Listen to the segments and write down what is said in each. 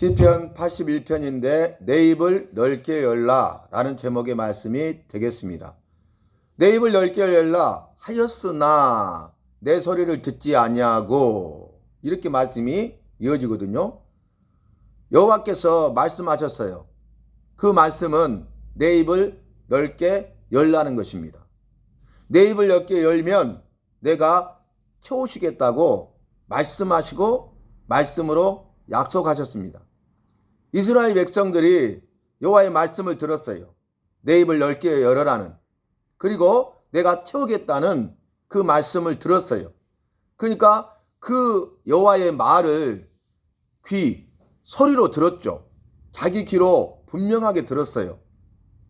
시편 81편인데 내 입을 넓게 열라 라는 제목의 말씀이 되겠습니다. 내 입을 넓게 열라 하였으나 내 소리를 듣지 아니하고 이렇게 말씀이 이어지거든요. 여호와께서 말씀하셨어요. 그 말씀은 내 입을 넓게 열라는 것입니다. 내 입을 넓게 열면 내가 채우시겠다고 말씀하시고 말씀으로 약속하셨습니다. 이스라엘 백성들이 여호와의 말씀을 들었어요. 내 입을 넓게 열어라는 그리고 내가 채우겠다는 그 말씀을 들었어요. 그러니까 그 여호와의 말을 귀 소리로 들었죠. 자기 귀로 분명하게 들었어요.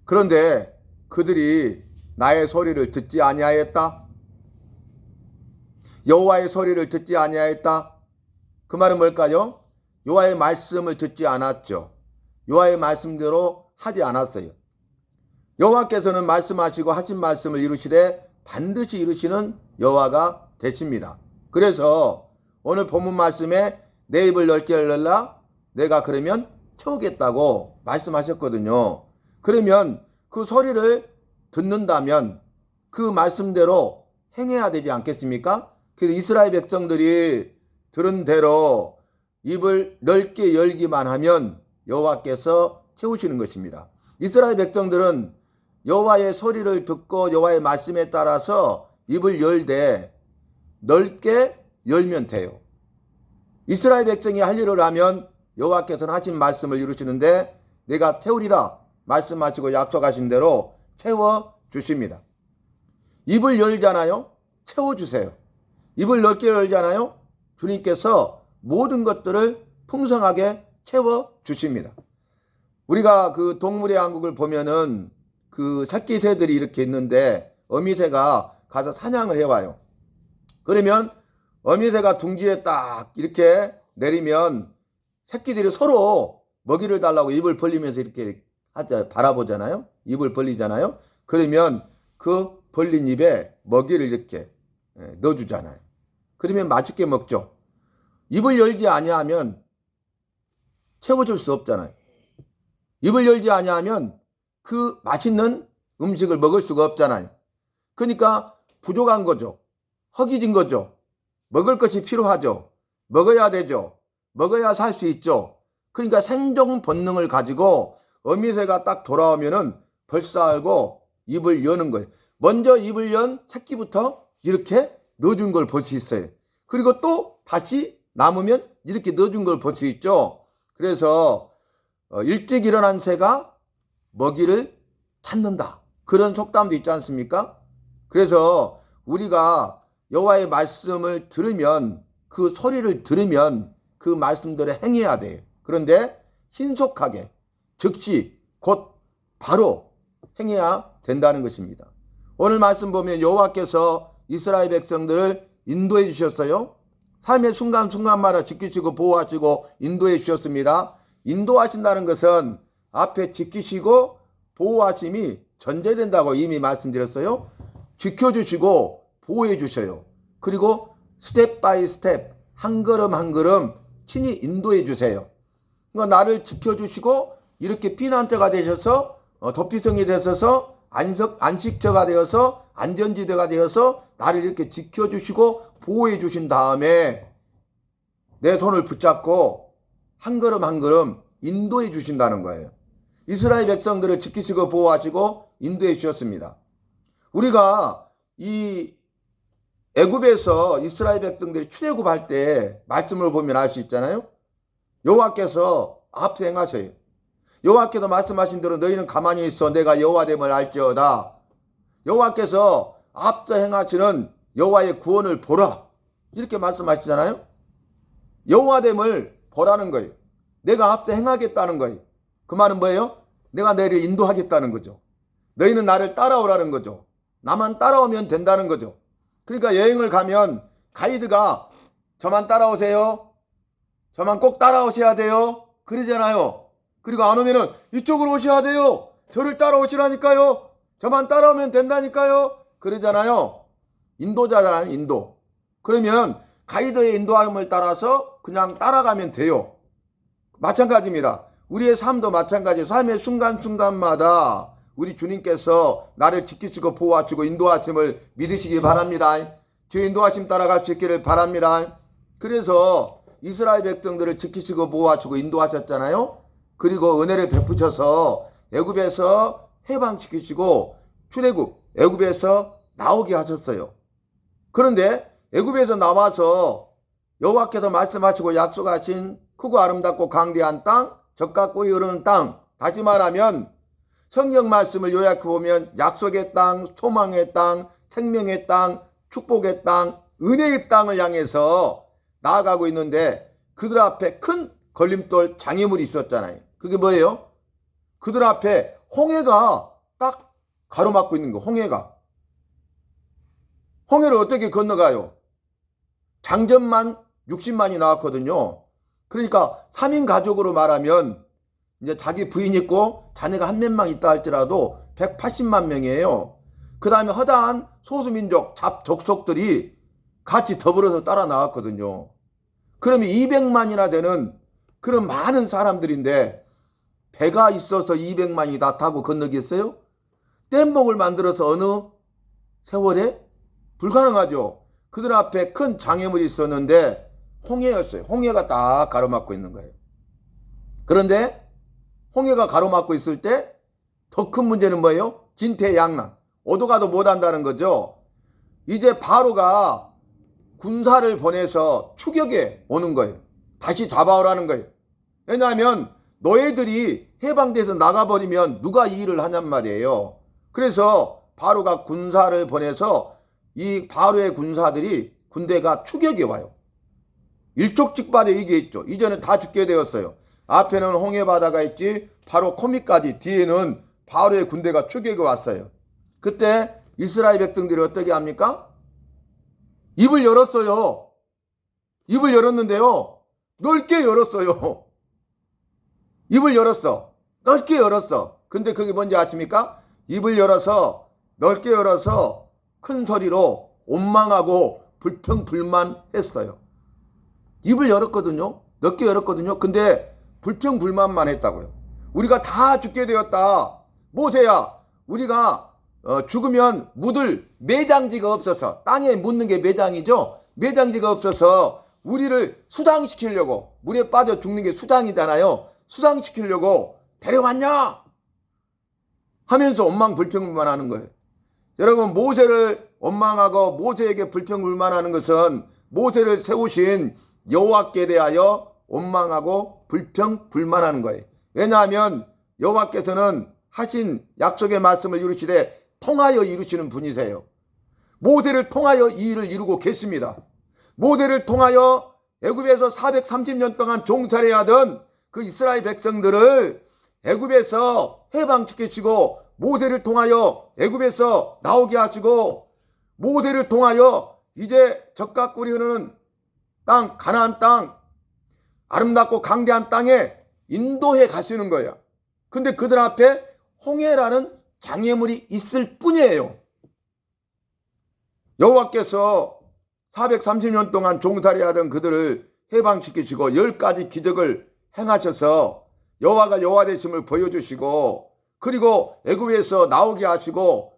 그런데 그들이 나의 소리를 듣지 아니하였다. 여호와의 소리를 듣지 아니하였다. 그 말은 뭘까요? 여호와의 말씀을 듣지 않았죠. 여호와의 말씀대로 하지 않았어요. 여호와께서는 말씀하시고 하신 말씀을 이루시되 반드시 이루시는 여호와가 되십니다. 그래서 오늘 본문 말씀에 내 입을 넓게 열라 내가 그러면 채우겠다고 말씀하셨거든요. 그러면 그 소리를 듣는다면 그 말씀대로 행해야 되지 않겠습니까? 그래서 이스라엘 백성들이 들은 대로 입을 넓게 열기만 하면 여호와께서 채우시는 것입니다. 이스라엘 백성들은 여호와의 소리를 듣고 여호와의 말씀에 따라서 입을 열되 넓게 열면 돼요. 이스라엘 백성이 할 일을 하면 여호와께서는 하신 말씀을 이루시는데 내가 태우리라 말씀하시고 약속하신 대로 채워 주십니다. 입을 열잖아요. 채워 주세요. 입을 넓게 열잖아요. 주님께서 모든 것들을 풍성하게 채워 주십니다. 우리가 그 동물의 왕국을 보면은 그 새끼 새들이 이렇게 있는데 어미새가 가서 사냥을 해와요. 그러면 어미새가 둥지에 딱 이렇게 내리면 새끼들이 서로 먹이를 달라고 입을 벌리면서 이렇게 하자 바라보잖아요. 입을 벌리잖아요. 그러면 그 벌린 입에 먹이를 이렇게 예, 넣어주잖아요. 그러면 맛있게 먹죠. 입을 열지 아니하면 채워줄 수 없잖아요. 입을 열지 아니하면 그 맛있는 음식을 먹을 수가 없잖아요. 그러니까 부족한 거죠. 허기진 거죠. 먹을 것이 필요하죠. 먹어야 되죠. 먹어야 살 수 있죠. 그러니까 생존 본능을 가지고 어미새가 딱 돌아오면은 벌써 알고 입을 여는 거예요. 먼저 입을 연 새끼부터 이렇게 넣어준 걸 볼 수 있어요. 그리고 또 다시 남으면 이렇게 넣어준 걸 볼 수 있죠. 그래서 어, 일찍 일어난 새가 먹이를 찾는다. 그런 속담도 있지 않습니까? 그래서 우리가 여호와의 말씀을 들으면 그 소리를 들으면 그 말씀대로 행해야 돼요. 그런데 신속하게 즉시 곧 바로 행해야 된다는 것입니다. 오늘 말씀 보면 여호와께서 이스라엘 백성들을 인도해 주셨어요. 삶의 순간순간마다 지키시고 보호하시고 인도해 주셨습니다. 인도하신다는 것은 앞에 지키시고 보호하심이 전제된다고 이미 말씀드렸어요. 지켜주시고 보호해 주셔요. 그리고 스텝 바이 스텝 한 걸음 한 걸음 친히 인도해 주세요. 그러니까 나를 지켜주시고 이렇게 피난처가 되셔서 어, 도피성이 되셔서 안식처가 되어서 안전지대가 되어서 나를 이렇게 지켜주시고 보호해 주신 다음에 내 손을 붙잡고 한 걸음 한 걸음 인도해 주신다는 거예요. 이스라엘 백성들을 지키시고 보호하시고 인도해 주셨습니다. 우리가 이 애굽에서 이스라엘 백성들이 출애굽할 때 말씀을 보면 알 수 있잖아요. 여호와께서 앞서 행하셔요. 여호와께서 말씀하신 대로 너희는 가만히 있어 내가 여호와 됨을 알지어다. 여호와께서 앞서 행하시는 여호와의 구원을 보라. 이렇게 말씀하시잖아요. 여호와됨을 보라는 거예요. 내가 앞서 행하겠다는 거예요. 그 말은 뭐예요? 내가 너희를 인도하겠다는 거죠. 너희는 나를 따라오라는 거죠. 나만 따라오면 된다는 거죠. 그러니까 여행을 가면 가이드가 저만 따라오세요. 저만 꼭 따라오셔야 돼요. 그러잖아요. 그리고 안 오면은 이쪽으로 오셔야 돼요. 저를 따라오시라니까요. 저만 따라오면 된다니까요. 그러잖아요. 인도자잖아요. 인도. 그러면 가이드의 인도함을 따라서 그냥 따라가면 돼요. 마찬가지입니다. 우리의 삶도 마찬가지. 삶의 순간순간마다 우리 주님께서 나를 지키시고 보호하시고 인도하심을 믿으시기 바랍니다. 주 인도하심 따라갈 수 있기를 바랍니다. 그래서 이스라엘 백성들을 지키시고 보호하시고 인도하셨잖아요. 그리고 은혜를 베푸셔서 애굽에서 해방시키시고 출애굽 애굽에서 나오게 하셨어요. 그런데 애굽에서 나와서 여호와께서 말씀하시고 약속하신 크고 아름답고 강대한 땅, 적과 꿀이 흐르는 땅. 다시 말하면 성경 말씀을 요약해 보면 약속의 땅, 소망의 땅, 생명의 땅, 축복의 땅, 은혜의 땅을 향해서 나아가고 있는데 그들 앞에 큰 걸림돌 장애물이 있었잖아요. 그게 뭐예요? 그들 앞에 홍해가 딱 가로막고 있는 거, 홍해가. 홍해를 어떻게 건너가요? 장전만 60만이 나왔거든요. 그러니까 3인 가족으로 말하면 이제 자기 부인 있고 자녀가 한 몇명 있다 할지라도 180만 명이에요. 그 다음에 허다한 소수민족 잡족속들이 같이 더불어서 따라 나왔거든요. 그러면 200만이나 되는 그런 많은 사람들인데 배가 있어서 200만이 다 타고 건너겠어요? 뗏목을 만들어서 어느 세월에? 불가능하죠. 그들 앞에 큰 장애물이 있었는데 홍해였어요. 홍해가 딱 가로막고 있는 거예요. 그런데 홍해가 가로막고 있을 때 더 큰 문제는 뭐예요? 진퇴양난. 오도가도 못한다는 거죠. 이제 바로가 군사를 보내서 추격에 오는 거예요. 다시 잡아오라는 거예요. 왜냐하면 너희들이 해방돼서 나가버리면 누가 이 일을 하냔 말이에요. 그래서 바로가 군사를 보내서 이 바로의 군사들이 군대가 추격에 와요. 일촉즉발에 이게 있죠. 이제는 다 죽게 되었어요. 앞에는 홍해 바다가 있지 바로 코미까지 뒤에는 바로의 군대가 추격에 왔어요. 그때 이스라엘 백성들이 어떻게 합니까? 입을 열었어요. 입을 열었는데요. 넓게 열었어요. 입을 열었어. 넓게 열었어. 근데 그게 뭔지 아십니까? 입을 열어서 넓게 열어서 큰 소리로 원망하고 불평불만했어요. 입을 열었거든요. 넓게 열었거든요. 근데 불평불만만 했다고요. 우리가 다 죽게 되었다. 모세야, 우리가 어, 죽으면 묻을 매장지가 없어서 땅에 묻는 게 매장이죠. 매장지가 없어서 우리를 수장시키려고 물에 빠져 죽는 게 수장이잖아요. 수장시키려고 데려왔냐? 하면서 원망 불평불만하는 거예요. 여러분 모세를 원망하고 모세에게 불평불만하는 것은 모세를 세우신 여호와께 대하여 원망하고 불평불만하는 거예요. 왜냐하면 여호와께서는 하신 약속의 말씀을 이루시되 통하여 이루시는 분이세요. 모세를 통하여 이 일을 이루고 계십니다. 모세를 통하여 애굽에서 430년 동안 종살이하던 그 이스라엘 백성들을 애굽에서 해방시키시고 모세를 통하여 애굽에서 나오게 하시고 모세를 통하여 이제 적과 꿀이 흐르는 땅 가나안 땅 아름답고 강대한 땅에 인도해 가시는 거예요. 근데 그들 앞에 홍해라는 장애물이 있을 뿐이에요. 여호와께서 430년 동안 종살이 하던 그들을 해방시키시고 열 가지 기적을 행하셔서 여호와가 여호와 되심을 보여주시고 그리고 애굽에서 나오게 하시고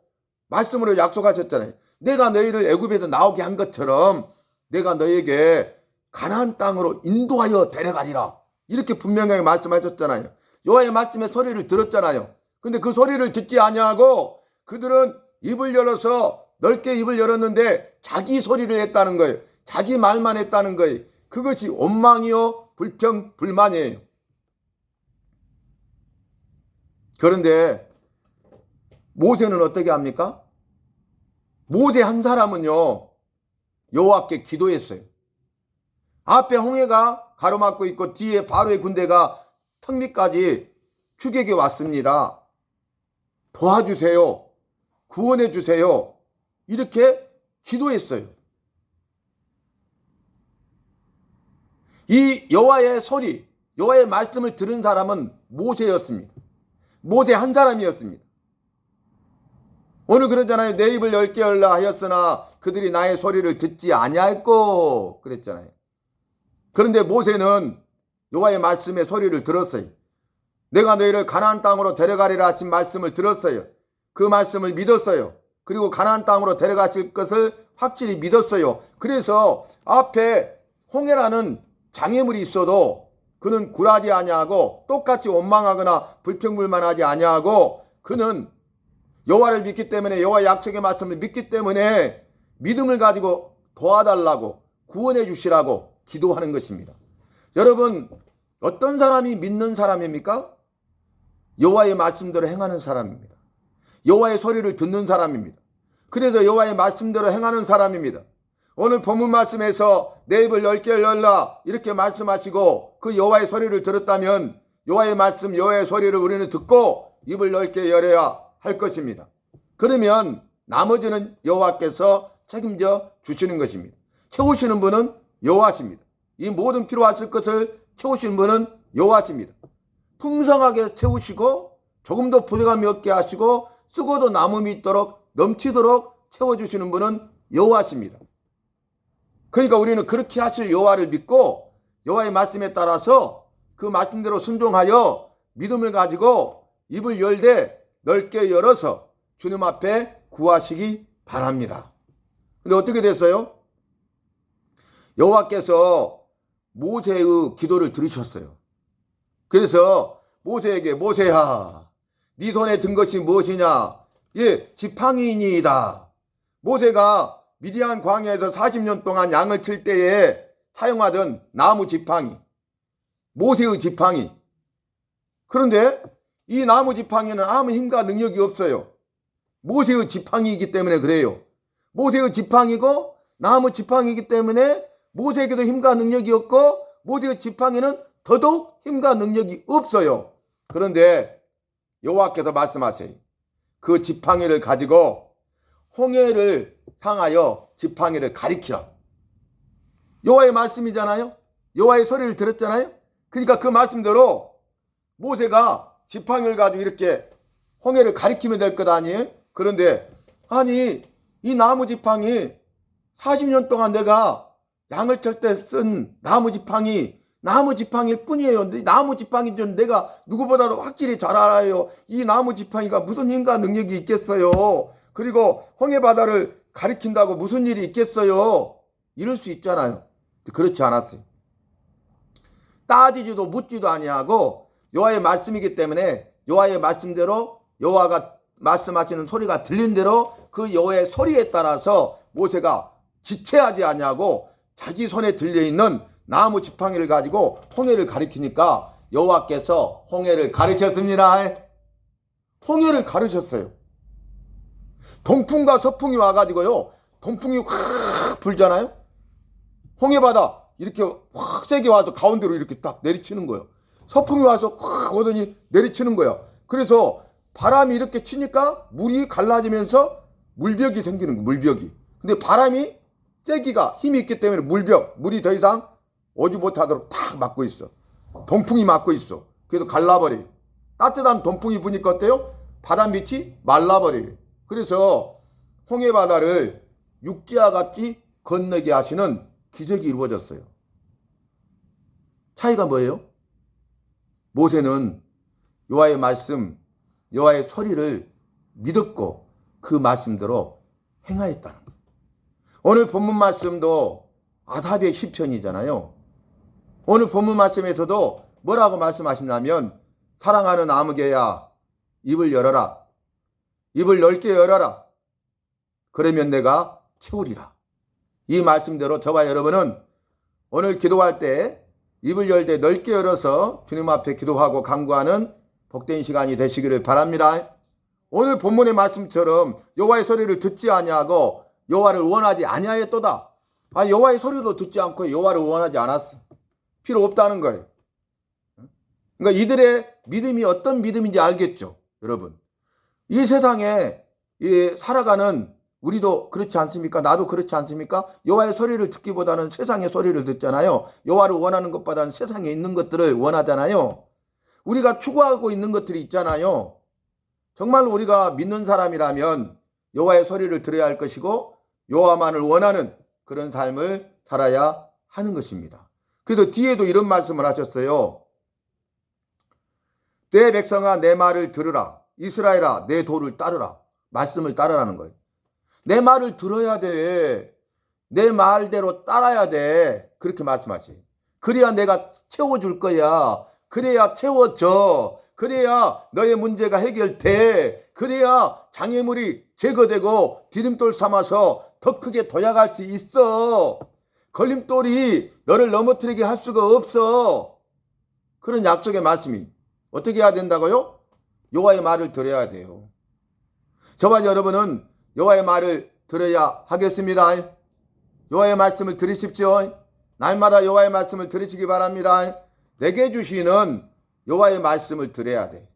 말씀으로 약속하셨잖아요. 내가 너희를 애굽에서 나오게 한 것처럼 내가 너에게 가나안 땅으로 인도하여 데려가리라. 이렇게 분명하게 말씀하셨잖아요. 여호와의 말씀의 소리를 들었잖아요. 근데 그 소리를 듣지 아니하고 그들은 입을 열어서 넓게 입을 열었는데 자기 소리를 했다는 거예요. 자기 말만 했다는 거예요. 그것이 원망이요 불평 불만이에요. 그런데 모세는 어떻게 합니까? 모세 한 사람은요 여호와께 기도했어요. 앞에 홍해가 가로막고 있고 뒤에 바로의 군대가 턱 밑까지 추격해 왔습니다. 도와주세요. 구원해 주세요. 이렇게 기도했어요. 이 여호와의 소리, 여호와의 말씀을 들은 사람은 모세였습니다. 모세 한 사람이었습니다. 오늘 그러잖아요. 내 입을 열게 열라 하였으나 그들이 나의 소리를 듣지 아니할고 그랬잖아요. 그런데 모세는 여호와의 말씀의 소리를 들었어요. 내가 너희를 가나안 땅으로 데려가리라 하신 말씀을 들었어요. 그 말씀을 믿었어요. 그리고 가나안 땅으로 데려가실 것을 확실히 믿었어요. 그래서 앞에 홍해라는 장애물이 있어도 그는 굴하지 아니하고 똑같이 원망하거나 불평불만하지 아니하고 그는 여호와를 믿기 때문에 여호와 약속의 말씀을 믿기 때문에 믿음을 가지고 도와달라고 구원해 주시라고 기도하는 것입니다. 여러분 어떤 사람이 믿는 사람입니까? 여호와의 말씀대로 행하는 사람입니다. 여호와의 소리를 듣는 사람입니다. 그래서 여호와의 말씀대로 행하는 사람입니다. 오늘 본문 말씀에서 내 입을 넓게 열라 이렇게 말씀하시고 그 여호와의 소리를 들었다면 여호와의 말씀 여호와의 소리를 우리는 듣고 입을 넓게 열어야 할 것입니다. 그러면 나머지는 여호와께서 책임져 주시는 것입니다. 채우시는 분은 여호와십니다. 이 모든 필요하실 것을 채우시는 분은 여호와십니다. 풍성하게 채우시고 조금도 부족함이 없게 하시고 쓰고도 남음이 있도록 넘치도록 채워주시는 분은 여호와십니다. 그러니까 우리는 그렇게 하실 여호와를 믿고 여호와의 말씀에 따라서 그 말씀대로 순종하여 믿음을 가지고 입을 열되 넓게 열어서 주님 앞에 구하시기 바랍니다. 근데 어떻게 됐어요? 여호와께서 모세의 기도를 들으셨어요. 그래서 모세에게 모세야 네 손에 든 것이 무엇이냐? 예, 지팡이니이다. 모세가 미디안 광야에서 40년 동안 양을 칠 때에 사용하던 나무 지팡이. 모세의 지팡이. 그런데 이 나무 지팡이는 아무 힘과 능력이 없어요. 모세의 지팡이이기 때문에 그래요. 모세의 지팡이고 나무 지팡이이기 때문에 모세에게도 힘과 능력이 없고 모세의 지팡이는 더더욱 힘과 능력이 없어요. 그런데 여호와께서 말씀하세요. 그 지팡이를 가지고 홍해를 향하여 지팡이를 가리키라. 여호와의 말씀이잖아요. 여호와의 소리를 들었잖아요. 그러니까 그 말씀대로 모세가 지팡이를 가지고 이렇게 홍해를 가리키면 될 것 아니에요? 그런데 아니 이 나무 지팡이 40년 동안 내가 양을 칠 때 쓴 나무 지팡이 나무 지팡이일 뿐이에요. 나무 지팡이 좀 내가 누구보다도 확실히 잘 알아요. 이 나무 지팡이가 무슨 힘과 능력이 있겠어요. 그리고 홍해 바다를 가리킨다고 무슨 일이 있겠어요. 이럴 수 있잖아요. 그렇지 않았어요. 따지지도 묻지도 아니하고 여호와의 말씀이기 때문에 여호와의 말씀대로 여호와가 말씀하시는 소리가 들린 대로 그 여호와의 소리에 따라서 모세가 지체하지 아니하고 자기 손에 들려 있는 나무 지팡이를 가지고 홍해를 가리키니까 여호와께서 홍해를 가르쳤습니다. 홍해를 가르쳤어요. 동풍과 서풍이 와가지고요. 동풍이 확 불잖아요. 홍해바다 이렇게 확 세게 와서 가운데로 이렇게 딱 내리치는 거예요. 서풍이 와서 확 오더니 내리치는 거예요. 그래서 바람이 이렇게 치니까 물이 갈라지면서 물벽이 생기는 거예요. 물벽이. 근데 바람이 세기가 힘이 있기 때문에 물벽, 물이 더 이상 오지 못하도록 탁 막고 있어. 동풍이 막고 있어. 그래서 갈라버려요. 따뜻한 동풍이 부니까 어때요? 바다 밑이 말라버려요. 그래서 홍해 바다를 육지와 같이 건너게 하시는 기적이 이루어졌어요. 차이가 뭐예요? 모세는 여호와의 말씀, 여호와의 소리를 믿었고 그 말씀대로 행하였다는 거예요. 오늘 본문 말씀도 아삽의 시편이잖아요. 오늘 본문 말씀에서도 뭐라고 말씀하신다면 사랑하는 아무개야 입을 열어라. 입을 넓게 열어라. 그러면 내가 채우리라. 이 말씀대로 저와 여러분은 오늘 기도할 때 입을 열 때 넓게 열어서 주님 앞에 기도하고 간구하는 복된 시간이 되시기를 바랍니다. 오늘 본문의 말씀처럼 여호와의 소리를 듣지 아니하고 여호와를 원하지 아니하였도다. 아 여호와의 소리도 듣지 않고 여호와를 원하지 않았어. 필요 없다는 거예요. 그러니까 이들의 믿음이 어떤 믿음인지 알겠죠, 여러분. 이 세상에 이 살아가는 우리도 그렇지 않습니까? 나도 그렇지 않습니까? 여호와의 소리를 듣기보다는 세상의 소리를 듣잖아요. 여호와를 원하는 것보다는 세상에 있는 것들을 원하잖아요. 우리가 추구하고 있는 것들이 있잖아요. 정말 우리가 믿는 사람이라면 여호와의 소리를 들어야 할 것이고 여호와만을 원하는 그런 삶을 살아야 하는 것입니다. 그래서 뒤에도 이런 말씀을 하셨어요. 내 백성아 내 말을 들으라. 이스라엘아 내 도를 따르라. 말씀을 따르라는 거예요. 내 말을 들어야 돼. 내 말대로 따라야 돼. 그렇게 말씀하세요. 그래야 내가 채워줄 거야. 그래야 채워져. 그래야 너의 문제가 해결돼. 그래야 장애물이 제거되고 디딤돌 삼아서 더 크게 도약할 수 있어. 걸림돌이 너를 넘어뜨리게 할 수가 없어. 그런 약속의 말씀이 어떻게 해야 된다고요? 여호와의 말을 들어야 돼요. 저와 여러분은 여호와의 말을 들어야 하겠습니다. 여호와의 말씀을 들으십시오. 날마다 여호와의 말씀을 들으시기 바랍니다. 내게 주시는 여호와의 말씀을 들어야 돼.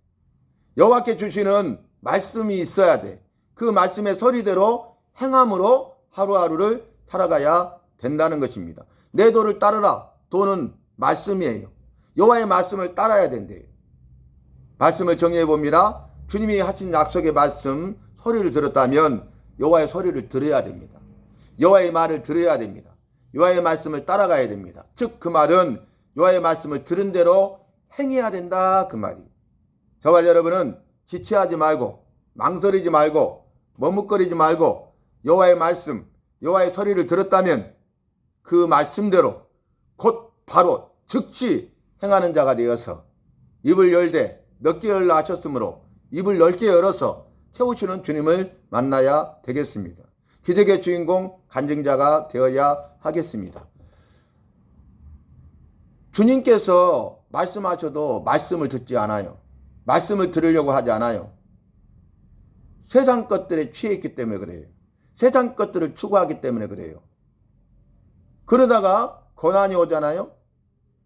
여호와께 주시는 말씀이 있어야 돼. 그 말씀의 소리대로 행함으로 하루하루를 살아가야 된다는 것입니다. 내 도를 따르라. 도는 말씀이에요. 여호와의 말씀을 따라야 된대요. 말씀을 정리해 봅니다. 주님이 하신 약속의 말씀 소리를 들었다면 여호와의 소리를 들어야 됩니다. 여호와의 말을 들어야 됩니다. 여호와의 말씀을 따라가야 됩니다. 즉 그 말은 여호와의 말씀을 들은 대로 행해야 된다 그 말이. 저와 여러분은 지체하지 말고 망설이지 말고 머뭇거리지 말고 여호와의 말씀, 여호와의 소리를 들었다면 그 말씀대로 곧 바로 즉시 행하는 자가 되어서 입을 열되 넓게 열라 하셨으므로 입을 넓게 열어서 채우시는 주님을 만나야 되겠습니다. 기적의 주인공 간증자가 되어야 하겠습니다. 주님께서 말씀하셔도 말씀을 듣지 않아요. 말씀을 들으려고 하지 않아요. 세상 것들에 취해 있기 때문에 그래요. 세상 것들을 추구하기 때문에 그래요. 그러다가 고난이 오잖아요.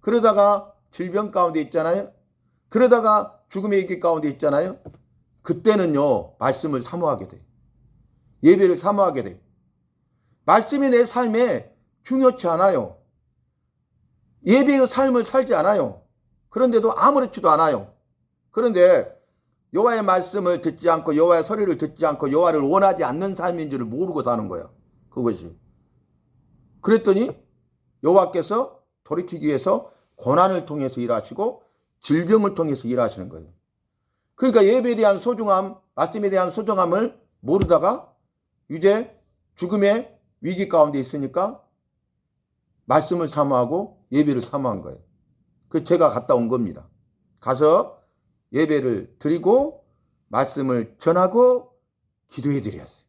그러다가 질병 가운데 있잖아요. 그러다가 죽음의 위기 가운데 있잖아요. 그때는요, 말씀을 사모하게 돼. 예배를 사모하게 돼. 말씀이 내 삶에 중요치 않아요. 예배의 삶을 살지 않아요. 그런데도 아무렇지도 않아요. 그런데 여호와의 말씀을 듣지 않고 여호와의 소리를 듣지 않고 여호와를 원하지 않는 삶인 줄을 모르고 사는 거야. 그것이. 그랬더니 여호와께서 돌이키기 위해서 고난을 통해서 일하시고 질병을 통해서 일하시는 거예요. 그러니까 예배에 대한 소중함, 말씀에 대한 소중함을 모르다가 이제 죽음의 위기 가운데 있으니까 말씀을 사모하고 예배를 사모한 거예요. 그 제가 갔다 온 겁니다. 가서 예배를 드리고 말씀을 전하고 기도해 드렸어요.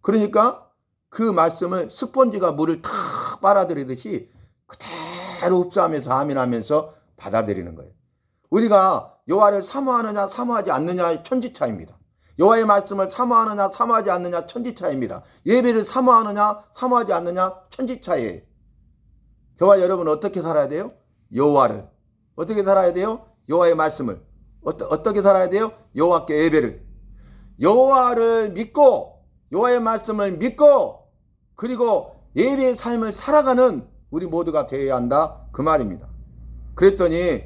그러니까 그 말씀을 스펀지가 물을 탁 빨아들이듯이 그대 로 흡수하면서 아멘하면서 받아들이는 거예요. 우리가 여호와를 사모하느냐 사모하지 않느냐의 천지 차입니다. 여호와의 말씀을 사모하느냐 사모하지 않느냐 천지 차입니다. 예배를 사모하느냐 사모하지 않느냐 천지차예요. 저와 여러분은 어떻게 살아야 돼요? 여호와를 어떻게 살아야 돼요? 여호와의 말씀을 어떠, 어떻게 살아야 돼요? 여호와께 예배를 여호와를 믿고 여호와의 말씀을 믿고 그리고 예배의 삶을 살아가는 우리 모두가 되어야 한다 그 말입니다. 그랬더니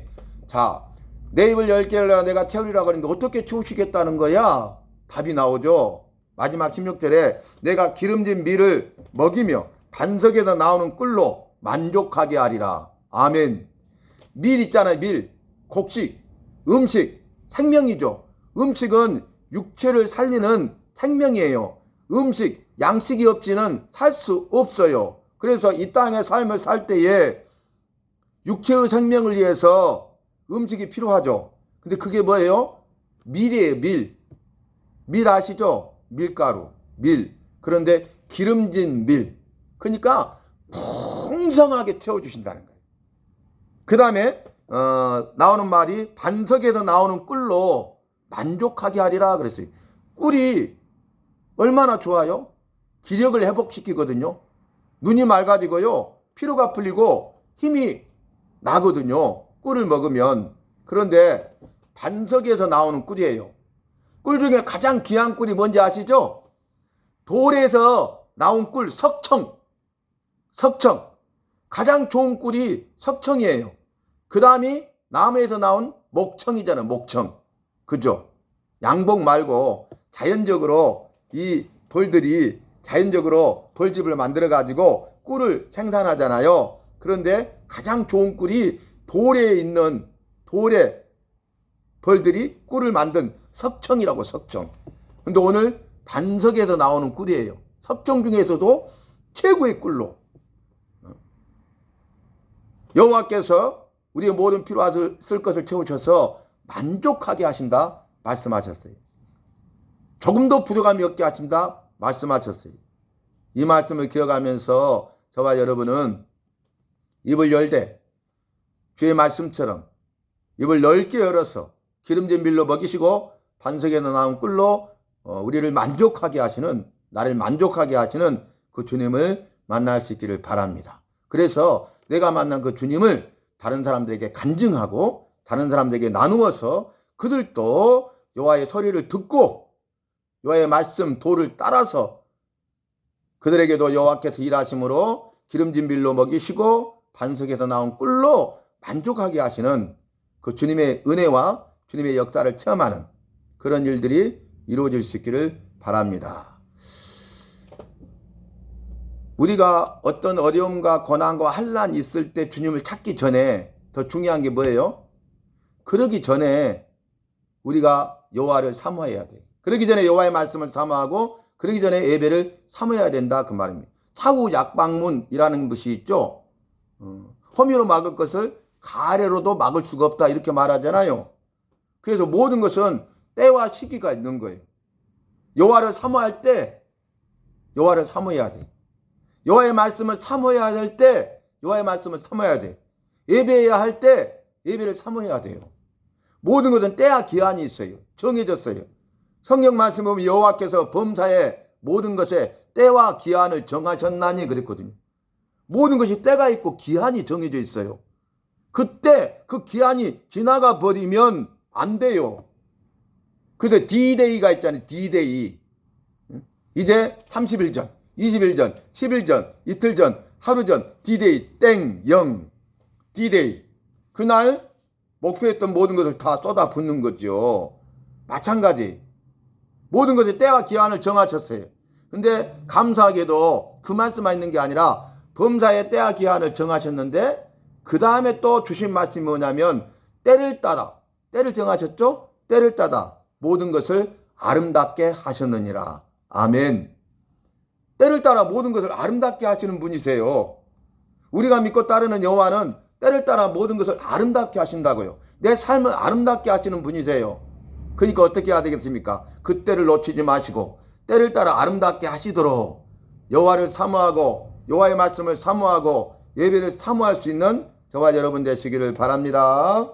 자 내 입을 열게 열라 내가 채우리라 그랬는데 어떻게 채우시겠다는 거야? 답이 나오죠. 마지막 16절에 내가 기름진 밀을 먹이며 반석에서 나오는 꿀로 만족하게 하리라. 아멘. 밀 있잖아요. 밀. 곡식. 음식. 생명이죠. 음식은 육체를 살리는 생명이에요. 음식, 양식이 없이는 살 수 없어요. 그래서 이 땅의 삶을 살 때에 육체의 생명을 위해서 음식이 필요하죠. 근데 그게 뭐예요? 밀이에요, 밀. 밀 아시죠? 밀가루, 밀. 그런데 기름진 밀. 그러니까 풍성하게 채워주신다는 거예요. 그 다음에 어, 나오는 말이 반석에서 나오는 꿀로 만족하게 하리라 그랬어요. 꿀이 얼마나 좋아요? 기력을 회복시키거든요. 눈이 맑아지고요. 피로가 풀리고 힘이 나거든요. 꿀을 먹으면. 그런데 반석에서 나오는 꿀이에요. 꿀 중에 가장 귀한 꿀이 뭔지 아시죠? 돌에서 나온 꿀, 석청. 석청. 가장 좋은 꿀이 석청이에요. 그 다음이 나무에서 나온 목청이잖아요. 목청. 그죠? 양복 말고 자연적으로 이 벌들이 자연적으로 벌집을 만들어 가지고 꿀을 생산하잖아요. 그런데 가장 좋은 꿀이 돌에 있는 돌에 벌들이 꿀을 만든 석청이라고 석청. 근데 오늘 반석에서 나오는 꿀이에요. 석청 중에서도 최고의 꿀로. 여호와께서 우리의 모든 필요한 쓸 것을 채우셔서 만족하게 하신다 말씀하셨어요. 조금도 부족함이 없게 하신다 말씀하셨어요. 이 말씀을 기억하면서 저와 여러분은 입을 열되 주의 말씀처럼 입을 넓게 열어서 기름진 밀로 먹이시고 반석에서 나온 꿀로 어, 우리를 만족하게 하시는 나를 만족하게 하시는 그 주님을 만날 수 있기를 바랍니다. 그래서 내가 만난 그 주님을 다른 사람들에게 간증하고 다른 사람들에게 나누어서 그들도 여호와의 소리를 듣고 여호와의 말씀 도를 따라서 그들에게도 여호와께서 일하심으로 기름진 빌로 먹이시고 반석에서 나온 꿀로 만족하게 하시는 그 주님의 은혜와 주님의 역사를 체험하는 그런 일들이 이루어질 수 있기를 바랍니다. 우리가 어떤 어려움과 고난과 환란이 있을 때 주님을 찾기 전에 더 중요한 게 뭐예요? 그러기 전에 우리가 여호와를 사모해야 돼. 그러기 전에 여호와의 말씀을 사모하고 그러기 전에 예배를 사모해야 된다 그 말입니다. 사후 약방문이라는 것이 있죠. 어, 허미로 막을 것을 가래로도 막을 수가 없다 이렇게 말하잖아요. 그래서 모든 것은 때와 시기가 있는 거예요. 여호와를 사모할 때 여호와를 사모해야 돼. 여호와의 말씀을 사모해야 될 때 여호와의 말씀을 사모해야 돼. 예배해야 할 때 예배를 사모해야 돼요. 모든 것은 때와 기한이 있어요. 정해졌어요. 성경 말씀 보면 여호와께서 범사에 모든 것에 때와 기한을 정하셨나니 그랬거든요. 모든 것이 때가 있고 기한이 정해져 있어요. 그때 그 기한이 지나가 버리면 안 돼요. 그래서 D-Day가 있잖아요. D-Day. 이제 30일 전, 20일 전, 10일 전, 이틀 전, 하루 전, D-Day, 땡, 0. D-Day. 그날 목표했던 모든 것을 다 쏟아 붓는 거죠. 마찬가지. 모든 것에 때와 기한을 정하셨어요. 근데 감사하게도 그 말씀만 있는 게 아니라 범사의 때와 기한을 정하셨는데 그 다음에 또 주신 말씀이 뭐냐면 때를 따라 때를 정하셨죠? 때를 따라 모든 것을 아름답게 하셨느니라. 아멘. 때를 따라 모든 것을 아름답게 하시는 분이세요. 우리가 믿고 따르는 여호와는 때를 따라 모든 것을 아름답게 하신다고요. 내 삶을 아름답게 하시는 분이세요. 그러니까 어떻게 해야 되겠습니까? 그 때를 놓치지 마시고 때를 따라 아름답게 하시도록 여호와를 사모하고 여호와의 말씀을 사모하고 예배를 사모할 수 있는 저와 여러분 되시기를 바랍니다.